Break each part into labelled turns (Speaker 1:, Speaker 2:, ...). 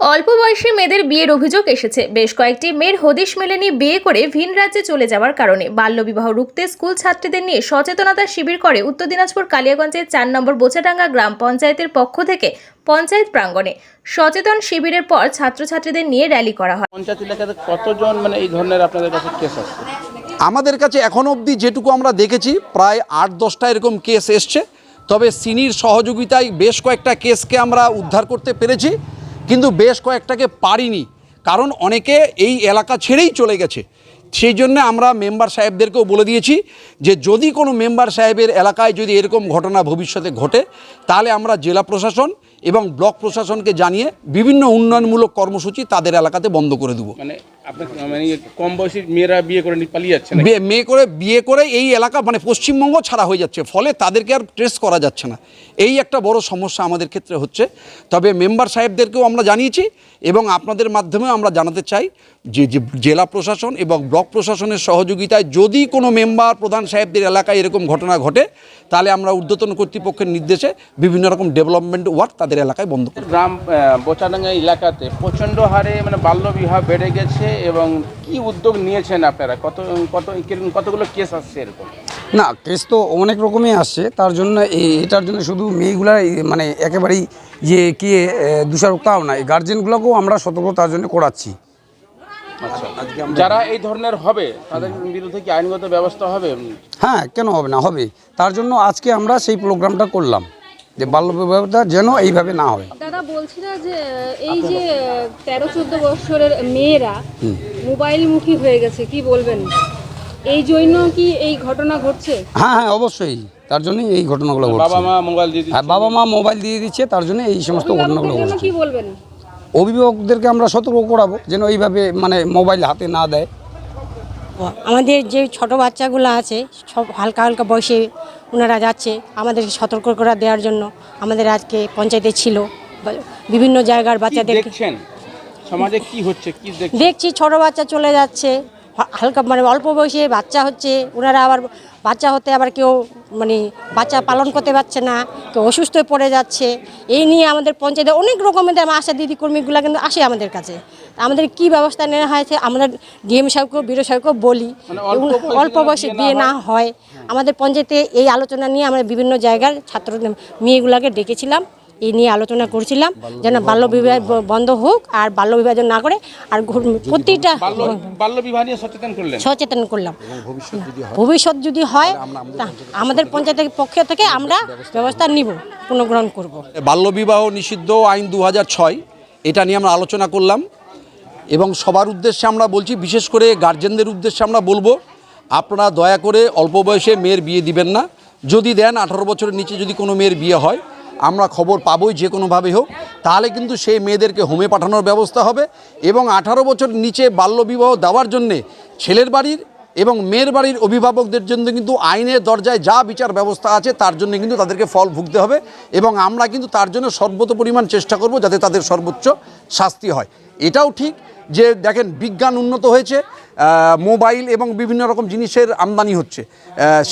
Speaker 1: অল্প বয়সী মেয়েদের বিয়ের অভিযোগ এসেছে। বেশ কয়েকটি মেয়ের হদিশ মেলেনি বিয়ে করে ভিন রাজ্যে চলে যাওয়ার কারণে। বাল্যবিবাহ রুখতে স্কুল ছাত্রীদের নিয়ে সচেতনতা শিবির করে উত্তর দিনাজপুর কালিয়াগঞ্জের চার নম্বর বোচাডাঙ্গা গ্রাম পঞ্চায়েতের পক্ষ থেকে পঞ্চায়েত প্রাঙ্গণে সচেতন শিবিরের পর ছাত্রছাত্রীদের নিয়ে র্যালি করা হয়।
Speaker 2: পঞ্চায়েত এলাকাতে কতজন মানে এই ধরনের আপনাদের কাছে কেস আসছে
Speaker 3: আমাদের কাছে এখন অবধি যেটুকু আমরা দেখেছি প্রায় আট দশটা এরকম কেস এসছে। তবে সিনির সহযোগিতায় বেশ কয়েকটা কেসকে আমরা উদ্ধার করতে পেরেছি। কিন্তু বেশ কয়েকটাকে পারিনি, কারণ অনেকে এই এলাকা ছেড়েই চলে গেছে। সেই জন্য আমরা মেম্বার সাহেবদেরকেও বলে দিয়েছি যে, যদি কোনো মেম্বার সাহেবের এলাকায় যদি এরকম ঘটনা ভবিষ্যতে ঘটে, তাহলে আমরা জেলা প্রশাসন এবং ব্লক প্রশাসনকে জানিয়ে বিভিন্ন উন্নয়নমূলক কর্মসূচি তাদের এলাকাতে বন্ধ করে দেবো।
Speaker 2: মানে মানে কম বয়সী মেয়েরা বিয়ে করে পালিয়ে যাচ্ছে
Speaker 3: মেয়ে করে বিয়ে করে এই এলাকা মানে পশ্চিমবঙ্গ ছাড়া হয়ে যাচ্ছে। ফলে তাদেরকে আর ট্রেস করা যাচ্ছে না। এই একটা বড় সমস্যা আমাদের ক্ষেত্রে হচ্ছে। তবে মেম্বার সাহেবদেরকেও আমরা জানিয়েছি এবং আপনাদের মাধ্যমে আমরা জানাতে চাই যে যে জেলা প্রশাসন এবং ব্লক প্রশাসনের সহযোগিতায় যদি কোনো মেম্বার প্রধান সাহেবদের এলাকায় এরকম ঘটনা ঘটে তাহলে আমরা ঊর্ধ্বতন কর্তৃপক্ষের নির্দেশে বিভিন্ন রকম ডেভেলপমেন্ট ওয়ার্ক তাদের এলাকায় বন্ধ করব
Speaker 2: গ্রাম বোচাডাঙ্গা এলাকাতে প্রচণ্ড হারে মানে বাল্যবিবাহ বেড়ে গেছে এবং কি উদ্যোগ নিয়েছেন আপনারা? কত কত কিরকম- কতগুলো কেস আসছে এরকম?
Speaker 4: না কেস তো অনেক রকমই আসছে। তার জন্য এই- এটার জন্য শুধু মেয়েগুলা মানে একেবারেই যে কি দোষারোপ তাও না গার্জেনগুলোকেও আমরা সতর্ক তার জন্য করাচ্ছি।
Speaker 2: আচ্ছা। যারা এই ধরনের হবে তাদের বিরুদ্ধে কি আইনগত ব্যবস্থা হবে?
Speaker 4: হ্যাঁ কেন হবে না হবে। তার জন্য আজকে আমরা সেই প্রোগ্রামটা করলাম। যে বাল্যবিবাহটা যেন এইভাবে না হয়।
Speaker 5: দাদা না যে এই যে তেরো চোদ্দ বছরের মেয়েরা মোবাইলমুখী হয়ে গেছে কি বলবেন? এই জন্য কি এই ঘটনা ঘটছে?
Speaker 4: হ্যাঁ হ্যাঁ অবশ্যই। তার জন্যই এই ঘটনাগুলো
Speaker 2: বাবা
Speaker 4: ঘটছে।
Speaker 2: মা মোবাইল দিয়ে
Speaker 4: হ্যাঁ বাবা মা মোবাইল দিয়ে দিচ্ছে তার জন্য এই সমস্ত ঘটনাগুলো ঘটছে।
Speaker 5: কি বলবেন?
Speaker 4: অভিভাবকদেরকে আমরা সতর্ক করাবো যেন এইভাবে মানে মোবাইল হাতে না দেয়।
Speaker 6: আমাদের যে ছোট বাচ্চাগুলো আছে সব হালকা হালকা বয়সে ওনারা যাচ্ছে আমাদেরকে সতর্ক করে দেওয়ার জন্য আমাদের আজকে পঞ্চায়েতে ছিল। বিভিন্ন জায়গার বাচ্চাদের
Speaker 2: দেখছেন? সমাজে কি হচ্ছে? কি
Speaker 6: দেখছি ছোট বাচ্চা চলে যাচ্ছে হালকা মানে অল্প বয়সে বাচ্চা হচ্ছে ওনারা আবার বাচ্চা হতে আবার কেউ মানে বাচ্চা পালন করতে পারছে না কেউ অসুস্থ হয়ে পড়ে যাচ্ছে। এই নিয়ে আমাদের পঞ্চায়েতে অনেক রকমের আমার আশা দিদি কর্মীগুলো কিন্তু আসে আমাদের কাছে। আমাদের কি ব্যবস্থা নেওয়া হয়েছে আমরা ডিএম সাহেবকেও বিরো সাহেবকেও বলি
Speaker 2: মানে অল্প বয়সে বিয়ে না
Speaker 6: বিয়ে না হয়। আমাদের পঞ্চায়েতে এই আলোচনা নিয়ে আমরা বিভিন্ন জায়গার ছাত্র মেয়েগুলোকে ডেকেছিলাম। এই নিয়ে আলোচনা করছিলাম যেন বাল্যবিবাহ ব- বন্ধ হোক আর বাল্য বিবাহ যেন না করে আর প্রতিটা
Speaker 2: বাল্য বাল্য বিবাহ নিয়ে সচেতন করলেন?
Speaker 6: সচেতন করলাম। ভবিষ্যৎ যদি হয়? আমাদের পঞ্চায়েতের পক্ষ থেকে আমরা ব্যবস্থা নিব পুনঃগ্রহণ করব।
Speaker 3: বাল্যবিবাহ নিষিদ্ধ আইন দু ছয় এটা নিয়ে আমরা আলোচনা করলাম এবং সবার উদ্দেশ্যে আমরা বলছি বিশেষ করে গার্জেনদের উদ্দেশ্যে আমরা বলব আপনারা দয়া করে অল্প বয়সে মেয়ের বিয়ে দিবেন না। যদি দেন আঠারো বছরের নিচে যদি কোনো মেয়ের বিয়ে হয় আমরা খবর পাবই যে কোনোভাবেই হোক, তাহলে কিন্তু সেই মেয়েদেরকে হোমে পাঠানোর ব্যবস্থা হবে এবং আঠারো বছর নিচে বাল্যবিবাহ দেওয়ার জন্যে ছেলের বাড়ির এবং মেয়ের বাড়ির অভিভাবকদের জন্য কিন্তু আইনের দরজায় যা বিচার ব্যবস্থা আছে তার জন্য কিন্তু তাদেরকে ফল ভুগতে হবে এবং আমরা কিন্তু তার জন্য সর্বত পরিমাণ চেষ্টা করব যাতে তাদের সর্বোচ্চ শাস্তি হয়। এটাও ঠিক যে দেখেন বিজ্ঞান উন্নত হয়েছে মোবাইল এবং বিভিন্ন রকম জিনিসের আমদানি হচ্ছে।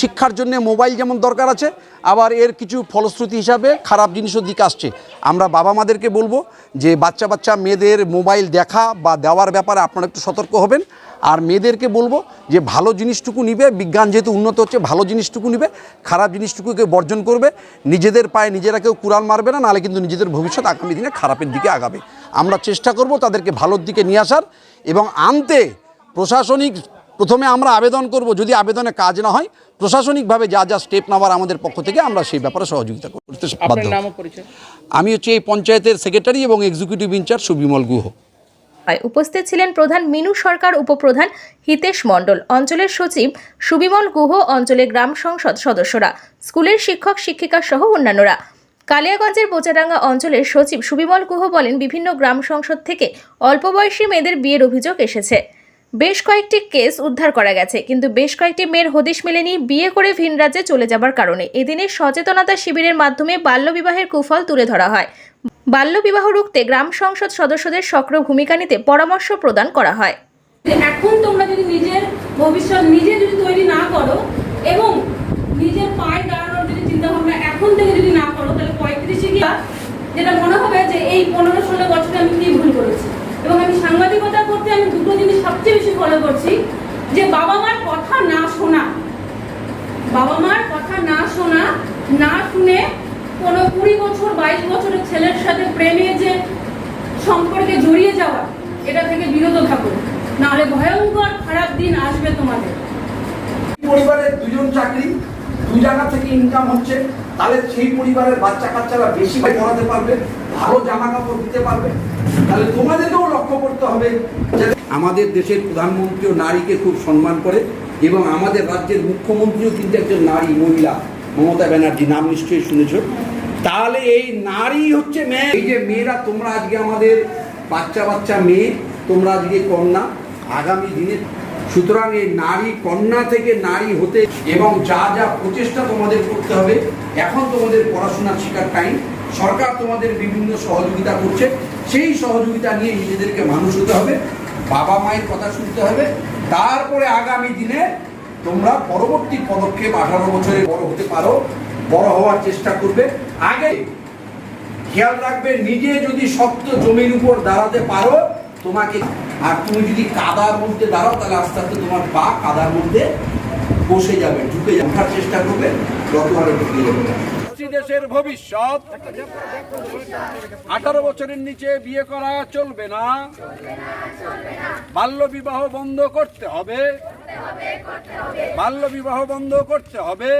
Speaker 3: শিক্ষার জন্য মোবাইল যেমন দরকার আছে, আবার এর কিছু ফলশ্রুতি হিসাবে খারাপ জিনিসও দিক আসছে। আমরা বাবা মাদেরকে বলব যে বাচ্চা বাচ্চা মেয়েদের মোবাইল দেখা বা দেওয়ার ব্যাপারে আপনারা একটু সতর্ক হবেন। আর মেয়েদেরকে বলব যে ভালো জিনিসটুকু নিবে, বিজ্ঞান যেহেতু উন্নত হচ্ছে, ভালো জিনিসটুকু নিবে, খারাপ জিনিসটুকুকে বর্জন করবে, নিজেদের পায়ে নিজেরা কেউ কুড়াল মারবে না, নাহলে কিন্তু নিজেদের ভবিষ্যৎ আগামী দিনে খারাপের দিকে আগাবে। আমরা চেষ্টা করব তাদেরকে ভালোর দিকে নিয়ে আসার এবং আনতে প্রশাসনিক প্রথমে আমরা আবেদন করব যদি আবেদনে কাজ না হয় প্রশাসনিকভাবে যা যা স্টেপ নেওয়ার আমাদের পক্ষ থেকে আমরা সেই ব্যাপারে সহযোগিতা করতে বাধ্য আমি হচ্ছে এই পঞ্চায়েতের সেক্রেটারি এবং এক্সিকিউটিভ ইনচার্জ সুবিমল গুহ।
Speaker 1: উপস্থিত ছিলেন প্রধান মিনু সরকার উপপ্রধান হিতেশ মণ্ডল। অঞ্চলের সচিব সুবিমল গুহ অঞ্চলের গ্রাম সংসদ সদস্যরা স্কুলের শিক্ষক শিক্ষিকা সহ অন্যান্যরা। কালিয়াগঞ্জের বোচাডাঙ্গা অঞ্চলের সচিব সুবিমল গুহ বলেন, বিভিন্ন গ্রাম সংসদ থেকে অল্প বয়সী মেয়েদের বিয়ের অভিযোগ এসেছে। বেশ কয়েকটি কেস উদ্ধার করা গেছে, কিন্তু বেশ কয়েকটি মেয়ের হদিশ মেলেনি বিয়ে করে ভিন রাজ্যে চলে যাবার কারণে। এদিনে সচেতনতা শিবিরের মাধ্যমে বাল্যবিবাহের কুফল তুলে ধরা হয়। বাল্যবিবাহ রুখতে গ্রাম সংসদ সদস্যদের সক্রিয় ভূমিকা নিতে পরামর্শ প্রদান করা হয়।
Speaker 7: এখন তোমরা যদি নিজের ভবিষ্যৎ নিজে যদি তৈরি না করো এবং নিজের পায়ে তোমরা এখন থেকে যদি না করো, তাহলে পঁয়ত্রিশে গিয়ে যেটা মনে হবে যে এই পনেরো ষোলো বছরে আমি কী ভুল করেছি?
Speaker 2: এবং আমি সাংবাদিকতা করতে আমি দুটো জিনিস সবচেয়ে বেশি ফলো করছি, যে বাবা মার কথা না শোনা। বাবা মার কথা না শোনা, না শুনে কোনো কুড়ি বছর, বাইশ বছরের ছেলের সাথে প্রেমে যে সম্পর্কে জড়িয়ে যাওয়া, এটা থেকে বিরত থাকুন। নাহলে ভয়ঙ্কর খারাপ দিন আসবে তোমাদের।
Speaker 8: পরিবারের দুজন চাকরি দু জায়গা থেকে ইনকাম হচ্ছে, তাহলে সেই পরিবারের বাচ্চা কাচ্চারা বেশি পড়াতে পারবে, ভালো জামা কাপড় দিতে পারবে। তাহলে তোমাদেরকেও লক্ষ্য করতে হবে
Speaker 3: আমাদের দেশের প্রধানমন্ত্রীও নারীকে খুব সম্মান করে এবং আমাদের রাজ্যের মুখ্যমন্ত্রীও কিন্তু একজন নারী মহিলা। মমতা ব্যানার্জি, নাম নিশ্চয়ই শুনেছ। তাহলে এই নারী হচ্ছে মেয়ে। এই যে মেয়েরা, তোমরা আজকে আমাদের বাচ্চা বাচ্চা মেয়ে, তোমরা আজকে কন্যা। আগামী দিনে সুতরাং এই নারী কন্যা থেকে নারী হতে এবং যা যা প্রচেষ্টা তোমাদের করতে হবে, এখন তোমাদের পড়াশোনা শেখার টাইম সরকার তোমাদের বিভিন্ন সহযোগিতা করছে, সেই সহযোগিতা নিয়ে নিজেদেরকে মানুষ হতে হবে, বাবা মায়ের কথা শুনতে হবে, তারপরে আগামী দিনে তোমরা পরবর্তী পদক্ষেপ আঠারো বছরে বড় হতে পারো, বড় হওয়ার চেষ্টা করবে। আগে খেয়াল রাখবে, নিজে যদি শক্ত জমির উপর দাঁড়াতে পারো, তোমাকে আর তুমি যদি কাদার মধ্যে দাঁড়াও, তাহলে আস্তে আস্তে তোমার পা কাদার মধ্যে বসে যাবে, ঢুকে যাবে। ওঠার চেষ্টা করবে যত হারে ঢুকে যাবে দেশের ভবিষ্যৎ। আঠারো বছরের নিচে বিয়ে করা চলবে না। বাল্য বিবাহ বন্ধ করতে হবে। বাল্য বিবাহ বন্ধ করতে হবে।